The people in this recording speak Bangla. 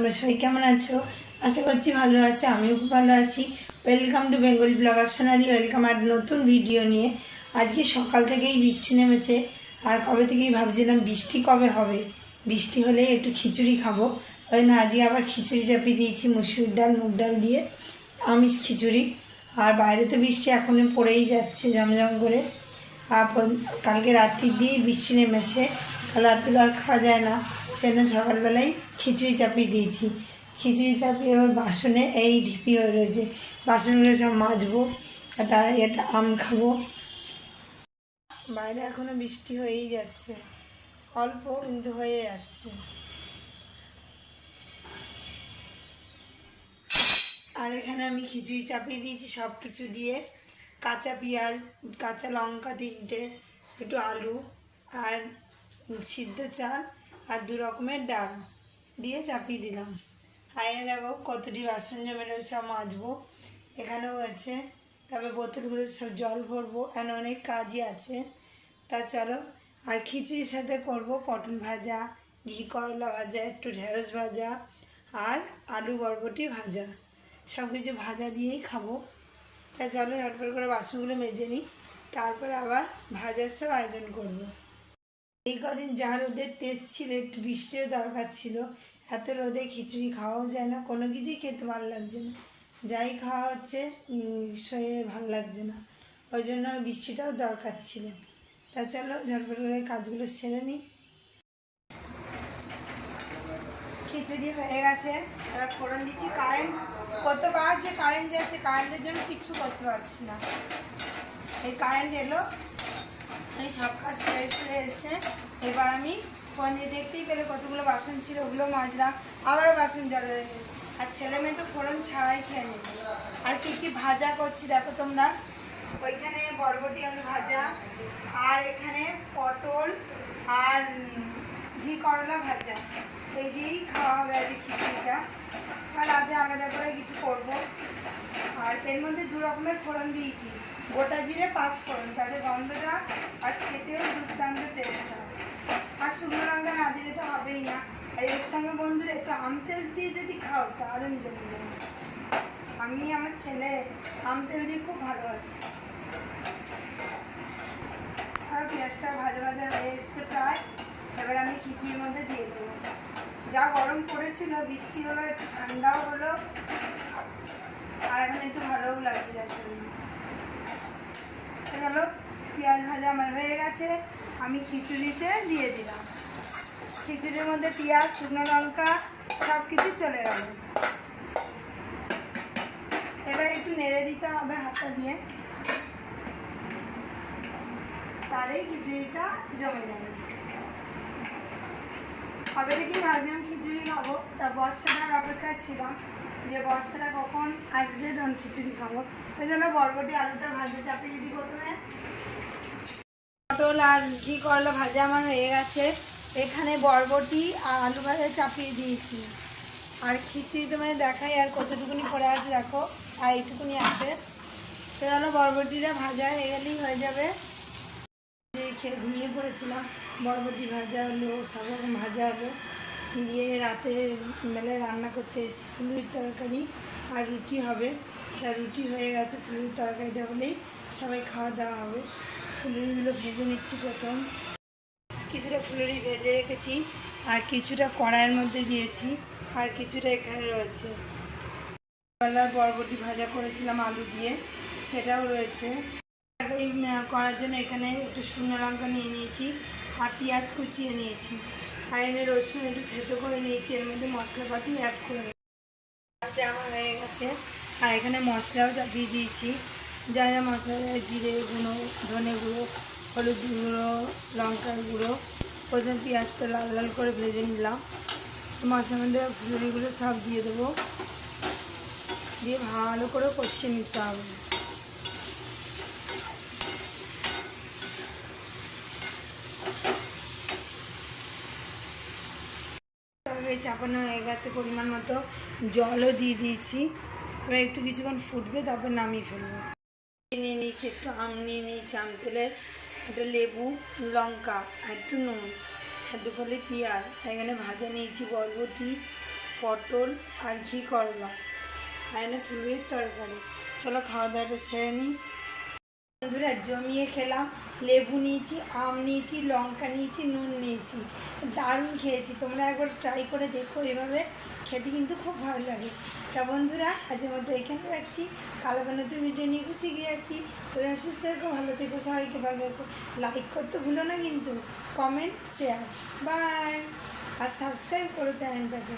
তোমরা সবাই কেমন আছো? আশা করছি ভালো আছো, আমিও খুব ভালো আছি। Welcome to Bengal blogger Sonari welcome আর নতুন ভিডিও নিয়ে। আজকে সকাল থেকেই বৃষ্টি নেমেছে, আর কবে থেকেই ভাবছিলাম বৃষ্টি কবে হবে? বৃষ্টি হলে একটু খিচুড়ি খাব। ওই না, আজকে আবার খিচুড়ি চাপিয়ে দিয়েছি, মুসুর ডাল, মুগ ডাল দিয়ে আমিষ খিচুড়ি। আর বাইরে তো বৃষ্টি এখনও পড়েই যাচ্ছে জমজম করে। কালকে রাত্রি দিয়ে বৃষ্টি নেমেছে। রাত্রিবেলা আর খাওয়া যায় না। সেজন্য সকালবেলায় খিচুড়ি চাপিয়ে দিয়েছি। খিচুড়ি চাপিয়ে এবার বাসনে এই ঢিপি হয়ে রয়েছে। বাসনগুলো সব মাজবো আর তার আগে একটা আম খাব। বাইরে এখনও বৃষ্টি হয়েই যাচ্ছে। অল্প কিন্তু হয়ে যাচ্ছে। আর এখানে আমি খিচুড়ি চাপিয়ে দিয়েছি সব কিছু দিয়ে। কাঁচা পেঁয়াজ, কাঁচা লঙ্কা তিনটে, একটু আলু আর সিদ্ধ চাল আর দু রকমের ডাল দিয়ে চাপিয়ে দিলাম। আগে দেখো কতটি বাসন জমে রয়েছে মাজবো। এখানেও আছে। তারপরে বোতলগুলো সব জল ভরবো, এখানে অনেক কাজই আছে। তা চলো, আর খিচুড়ির সাথে করব পটল ভাজা, ঘি করলা ভাজা, একটু ঢেঁড়স ভাজা আর আলু বরবটি ভাজা। সব কিছু ভাজা দিয়েই খাব। তা চলো ঝটপট করে বাসনগুলো মেজে নিই, তারপরে আবার ভাজার সব আয়োজন করব। এই কদিন যা রোদের তেজ ছিল, একটু বৃষ্টিও দরকার ছিল, এত রোদে খিচুড়ি খাওয়াও যায় না, কোনো কিছুই খেতে ভালো লাগছে না। যাই খাওয়া হচ্ছে শরীরে ভালো লাগছে না, ওই জন্য বৃষ্টিটাও দরকার ছিল। তা চলো, ঝটপট করে কাজগুলো সেরে নিই। খিচুড়ি হয়ে গেছে। এবার ফোড়ন দিচ্ছি। কারেন্ট, কতবার যে কারেন্ট যাচ্ছে, কারেন্টের জন্য কিচ্ছু করতে পারছি না। এই কারেন্ট এলো। এই সব কাজ সেরে এসছে। এবার আমি ফোন দিয়ে দেখতেই পেলে কতগুলো বাসন ছিল, ওগুলো মাজলাম। আবার বাসন জল আর ছেলে মেয়ে তো ফোড়ন ছাড়াই খেয়ে নেবে। আর কি কি ভাজা করছি দেখো তোমরা। ওইখানে বরবটি আলু ভাজা, আর এখানে পটল আর ঘি করলা ভাজা। এই কি খিচুড়িটা আর রাতে আলাদা করে কিছু করব। আর এর মধ্যে দু রকমের ফোড়ন দিয়েছি। গোটা জিরে পাঁচ ফোড়ন। তাতে গন্ধটা আর খেতেও দুর্দান্ত টেস্ট আর শুকনো লঙ্কা না দিলে তো হবেই না। আর এর সঙ্গে বন্ধুরা, একটু আম দিয়ে যদি খাও, দারুণ জমে আমি, আমার ছেলে আম তেল দিয়ে খুব ভালোবাসি। আর পেঁয়াজটা ভাজা ভাজা হয়ে এসছে প্রায়। এবার আমি খিচুড়ির মধ্যে দিয়ে দেবো। যা গরম পড়েছিল, বৃষ্টি হলো, একটু ঠান্ডাও হলো, আর এখন একটু ভালোও লাগছে যাচ্ছে গেল পেঁয়াজ ভাজা আমার হয়ে গেছে, আমি খিচুড়িতে দিয়ে দিলাম। খিচুড়ির মধ্যে পেঁয়াজ, শুকনো লঙ্কা সব কিছু চলে গেল। এবার একটু নেড়ে দিতে হবে হাতটা দিয়ে। তাহলেই খিচুড়িটা জমে যাবে। কবে থেকেই ভাবছিলাম খিচুড়ি খাব? তা বর্ষাটার অপেক্ষায় ছিলাম যে বর্ষাটা কখন আসবে তখন খিচুড়ি খাব। ওই জন্য বরবটি, আলুটা ভাজা চাপিয়ে দিই প্রথমে। পটল আর ঘি করলা ভাজা আমার হয়ে গেছে। এখানে বরবটি আর আলু ভাজা চাপিয়ে দিয়েছি। আর খিচুড়ি তোমায় দেখাই আর কতটুকুনি পড়ে আছে, দেখো। আর এইটুকুনি আছে। তো বরবটিটা ভাজা হয়ে গেলেই হয়ে যাবে। খেয়ে ঘুমিয়ে পড়েছিলাম। বরবটি ভাজা হলো রকম ভাজা হলো। দিয়ে রাতে বেলায় রান্না করতে এসেছি। ফুলুরির তরকারি আর রুটি হবে। তা রুটি হয়ে গেছে ফুলুরির তরকারিটা হলেই সবাই খাওয়া দাওয়া হবে। ফুলুরিগুলো ভেজে নিচ্ছি প্রথম। কিছুটা ফুলুরি ভেজে রেখেছি আর কিছুটা কড়াইয়ের মধ্যে দিয়েছি আর কিছুটা এখানে রয়েছে। কলার বরবটি ভাজা করেছিলাম আলু দিয়ে, সেটাও রয়েছে। এই করার জন্য এখানে একটু শুকনো লঙ্কা নিয়ে নিয়েছি আর পেঁয়াজ কুচিয়ে নিয়েছি আর এনে রসুন একটু থেতো করে নিয়েছি, এর মধ্যে মশলাপাতি অ্যাড করে নিয়েছি। আমার হয়ে গেছে। আর এখানে মশলাও চাপিয়ে দিয়েছি। যা যা মশলা জিরে গুঁড়ো, ধনে গুঁড়ো, হলুদ গুঁড়ো, লঙ্কার গুঁড়ো, প্রথমে পেঁয়াজটা লাল লাল করে ভেজে নিলাম। মশলার মধ্যে ফুলুরিগুলো সব দিয়ে দেবো। দিয়ে ভালো করে কষিয়ে নিতে হবে। তরকারি চাপানো হয়ে গেছে পরিমাণ মতো। জলও দিয়ে দিয়েছি। এবার একটু কিছুক্ষণ ফুটবে, তারপর নামিয়ে ফেলব। নিয়ে নিয়েছি একটু আম, নিয়ে নিয়েছি আম তেলের একটা লেবু, লঙ্কা আর একটু নুন আর দুফলে পেঁয়াজ। এখানে ভাজা নিয়েছি বরবটি, পটল আর ঘি করলা। আর এনে ফুলের তরকারি। চলো খাওয়া দাওয়াটা সেরে নিই। বন্ধুরা, জমিয়ে খেলাম, লেবু নিয়েছি, আম নিয়েছি, লঙ্কা নিয়েছি, নুন নিয়েছি। দারুণ খেয়েছি। তোমরা একবার ট্রাই করে দেখো, এভাবে খেতে কিন্তু খুব ভালো লাগে। তা বন্ধুরা আজকের মধ্যে এখানে রাখছি। কালো বা নতুন ভিডিও নিয়ে খুশি গিয়ে আসছি। তোমরা সুস্থ থেকো, ভালো থেকো, সবাইকে ভালো রেখো লাইক করতে ভুলো না কিন্তু কমেন্ট শেয়ার বাই আর সাবস্ক্রাইব করো চ্যানেলটাকে